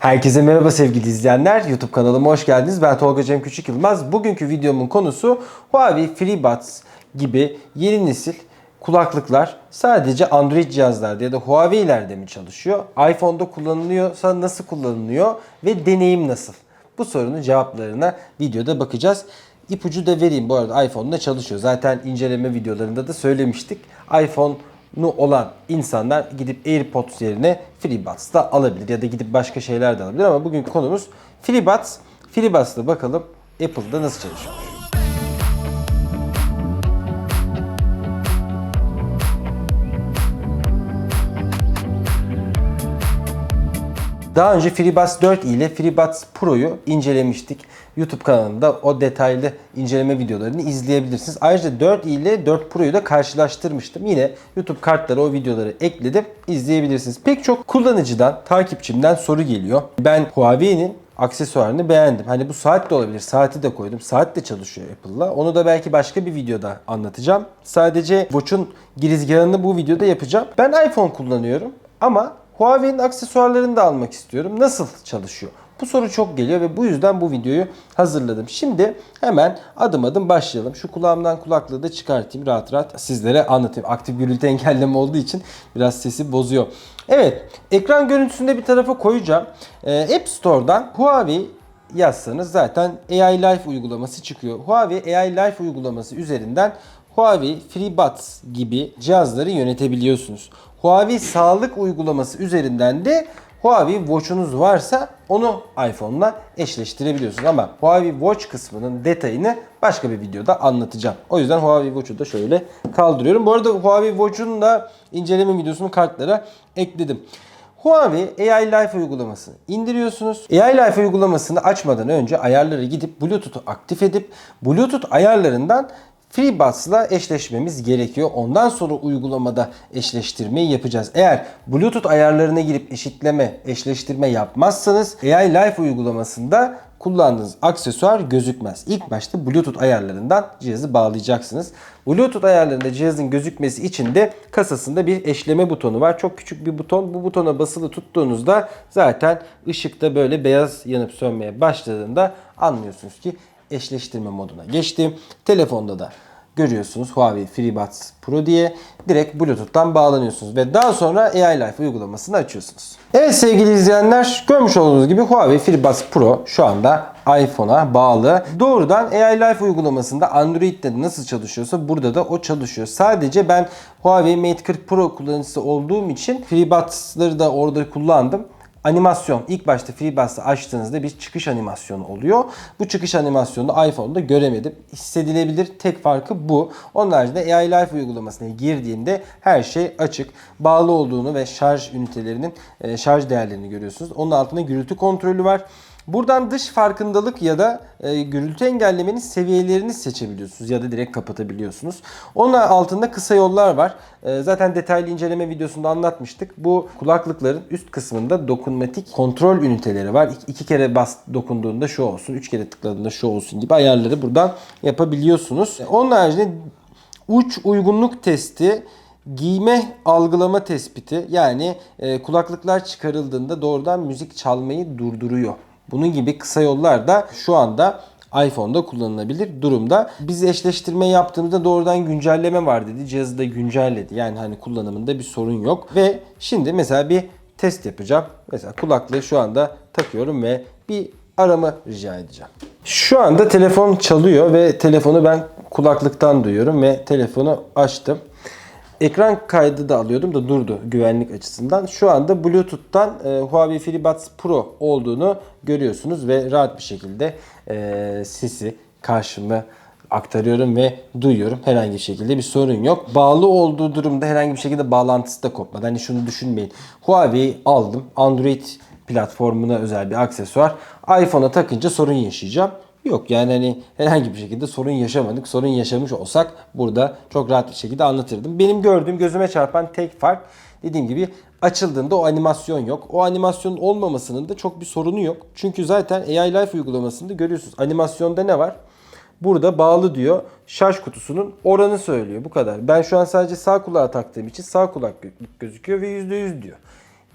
Herkese merhaba sevgili izleyenler. YouTube kanalıma hoş geldiniz. Ben Tolga Cem Küçük Yılmaz. Bugünkü videomun konusu Huawei FreeBuds gibi yeni nesil kulaklıklar sadece Android cihazlarda ya da Huawei'lerde mi çalışıyor? iPhone'da kullanılıyorsa nasıl kullanılıyor ve deneyim nasıl? Bu sorunun cevaplarına videoda bakacağız. İpucu da vereyim bu arada iPhone'da çalışıyor. Zaten inceleme videolarında da söylemiştik. iPhone olan insanlar gidip AirPods yerine FreeBuds da alabilir ya da gidip başka şeyler de alabilir ama bugünkü konumuz FreeBuds. FreeBuds'la bakalım Apple'da nasıl çalışıyor. Daha önce FreeBuds 4 ile FreeBuds Pro'yu incelemiştik. YouTube kanalında o detaylı inceleme videolarını izleyebilirsiniz. Ayrıca 4 ile 4 Pro'yu da karşılaştırmıştım. Yine YouTube kartlara o videoları ekledim. İzleyebilirsiniz. Pek çok kullanıcıdan, takipçimden soru geliyor. Ben Huawei'nin aksesuarını beğendim. Hani bu saat de olabilir. Saati de koydum. Saat de çalışıyor Apple'la. Onu da belki başka bir videoda anlatacağım. Sadece Watch'un girizgahını bu videoda yapacağım. Ben iPhone kullanıyorum ama Huawei'nin aksesuarlarını da almak istiyorum. Nasıl çalışıyor? Bu soru çok geliyor ve bu yüzden bu videoyu hazırladım. Şimdi hemen adım adım başlayalım. Şu kulağımdan kulaklığı da çıkartayım rahat rahat sizlere anlatayım. Aktif gürültü engelleme olduğu için biraz sesi bozuyor. Evet ekran görüntüsünde bir tarafa koyacağım. Ee, App Store'dan Huawei yazsanız zaten AI Life uygulaması çıkıyor. Huawei AI Life uygulaması üzerinden Huawei FreeBuds gibi cihazları yönetebiliyorsunuz. Huawei sağlık uygulaması üzerinden de Huawei Watch'unuz varsa onu iPhone'la eşleştirebiliyorsunuz. Ama Huawei Watch kısmının detayını başka bir videoda anlatacağım. O yüzden Huawei Watch'u da şöyle kaldırıyorum. Bu arada Huawei Watch'un da inceleme videosunu kartlara ekledim. Huawei AI Life uygulamasını indiriyorsunuz. AI Life uygulamasını açmadan önce ayarlara gidip Bluetooth'u aktif edip Bluetooth ayarlarından FreeBuds'la eşleşmemiz gerekiyor. Ondan sonra uygulamada eşleştirmeyi yapacağız. Eğer Bluetooth ayarlarına girip eşitleme, eşleştirme yapmazsanız AI Life uygulamasında kullandığınız aksesuar gözükmez. İlk başta Bluetooth ayarlarından cihazı bağlayacaksınız. Bluetooth ayarlarında cihazın gözükmesi için de kasasında bir eşleme butonu var. Çok küçük bir buton. Bu butona basılı tuttuğunuzda zaten ışıkta böyle beyaz yanıp sönmeye başladığında anlıyorsunuz ki eşleştirme moduna geçtim. Telefonda da görüyorsunuz Huawei FreeBuds Pro diye direkt Bluetooth'tan bağlanıyorsunuz ve daha sonra AI Life uygulamasını açıyorsunuz. Evet sevgili izleyenler görmüş olduğunuz gibi Huawei FreeBuds Pro şu anda iPhone'a bağlı. Doğrudan AI Life uygulamasında Android'de nasıl çalışıyorsa burada da o çalışıyor. Sadece ben Huawei Mate 40 Pro kullanıcısı olduğum için FreeBuds'ları da orada kullandım animasyon ilk başta FreeBuds'ı açtığınızda bir çıkış animasyonu oluyor. Bu çıkış animasyonunu iPhone'da göremedim. Hissedilebilir tek farkı bu. Onun haricinde AI Life uygulamasına girdiğimde her şey açık. Bağlı olduğunu ve şarj ünitelerinin e, şarj değerlerini görüyorsunuz. Onun altında gürültü kontrolü var. Buradan dış farkındalık ya da e, gürültü engellemenin seviyelerini seçebiliyorsunuz ya da direkt kapatabiliyorsunuz. Onun altında kısa yollar var. E, zaten detaylı inceleme videosunda anlatmıştık. Bu kulaklıkların üst kısmında dokunmatik kontrol üniteleri var. İki, kere bas dokunduğunda şu olsun, üç kere tıkladığında şu olsun gibi ayarları buradan yapabiliyorsunuz. Onun haricinde uç uygunluk testi Giyme algılama tespiti yani e, kulaklıklar çıkarıldığında doğrudan müzik çalmayı durduruyor. Bunun gibi kısa yollar da şu anda iPhone'da kullanılabilir durumda. Biz eşleştirme yaptığımızda doğrudan güncelleme var dedi. Cihazı da güncelledi. Yani hani kullanımında bir sorun yok. Ve şimdi mesela bir test yapacağım. Mesela kulaklığı şu anda takıyorum ve bir arama rica edeceğim. Şu anda telefon çalıyor ve telefonu ben kulaklıktan duyuyorum ve telefonu açtım. Ekran kaydı da alıyordum da durdu güvenlik açısından. Şu anda Bluetooth'tan e, Huawei FreeBuds Pro olduğunu görüyorsunuz ve rahat bir şekilde e, sesi karşıma aktarıyorum ve duyuyorum. Herhangi bir şekilde bir sorun yok. Bağlı olduğu durumda herhangi bir şekilde bağlantısı da kopmadı. Hani şunu düşünmeyin. Huawei aldım. Android platformuna özel bir aksesuar. iPhone'a takınca sorun yaşayacağım. Yok yani hani herhangi bir şekilde sorun yaşamadık. Sorun yaşamış olsak burada çok rahat bir şekilde anlatırdım. Benim gördüğüm gözüme çarpan tek fark dediğim gibi açıldığında o animasyon yok. O animasyonun olmamasının da çok bir sorunu yok. Çünkü zaten AI Life uygulamasında görüyorsunuz. Animasyonda ne var? Burada bağlı diyor. Şarj kutusunun oranı söylüyor. Bu kadar. Ben şu an sadece sağ kulağa taktığım için sağ kulak gözüküyor ve %100 diyor.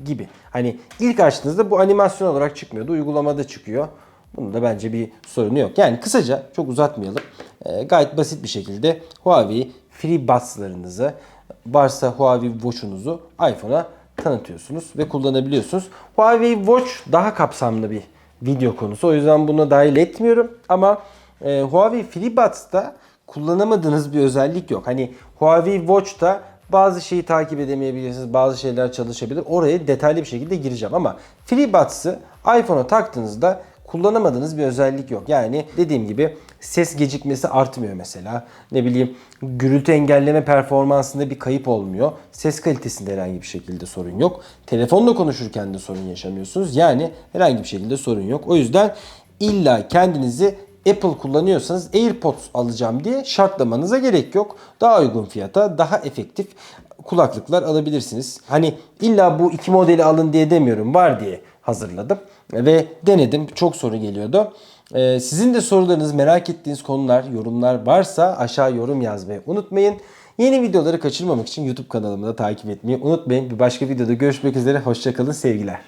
gibi. Hani ilk açtığınızda bu animasyon olarak çıkmıyordu. Uygulamada çıkıyor. Bunun da bence bir sorunu yok. Yani kısaca çok uzatmayalım. Ee, gayet basit bir şekilde Huawei FreeBuds'larınızı varsa Huawei Watch'unuzu iPhone'a tanıtıyorsunuz ve kullanabiliyorsunuz. Huawei Watch daha kapsamlı bir video konusu. O yüzden buna dahil etmiyorum. Ama e, Huawei FreeBuds'ta kullanamadığınız bir özellik yok. Hani Huawei Watch'ta bazı şeyi takip edemeyebilirsiniz. Bazı şeyler çalışabilir. Oraya detaylı bir şekilde gireceğim. Ama FreeBuds'ı iPhone'a taktığınızda kullanamadığınız bir özellik yok. Yani dediğim gibi ses gecikmesi artmıyor mesela. Ne bileyim gürültü engelleme performansında bir kayıp olmuyor. Ses kalitesinde herhangi bir şekilde sorun yok. Telefonla konuşurken de sorun yaşamıyorsunuz. Yani herhangi bir şekilde sorun yok. O yüzden illa kendinizi Apple kullanıyorsanız AirPods alacağım diye şartlamanıza gerek yok. Daha uygun fiyata, daha efektif kulaklıklar alabilirsiniz. Hani illa bu iki modeli alın diye demiyorum. Var diye hazırladım ve denedim. Çok soru geliyordu. Ee, sizin de sorularınız, merak ettiğiniz konular, yorumlar varsa aşağı yorum yazmayı unutmayın. Yeni videoları kaçırmamak için YouTube kanalımı da takip etmeyi unutmayın. Bir başka videoda görüşmek üzere. Hoşçakalın, sevgiler.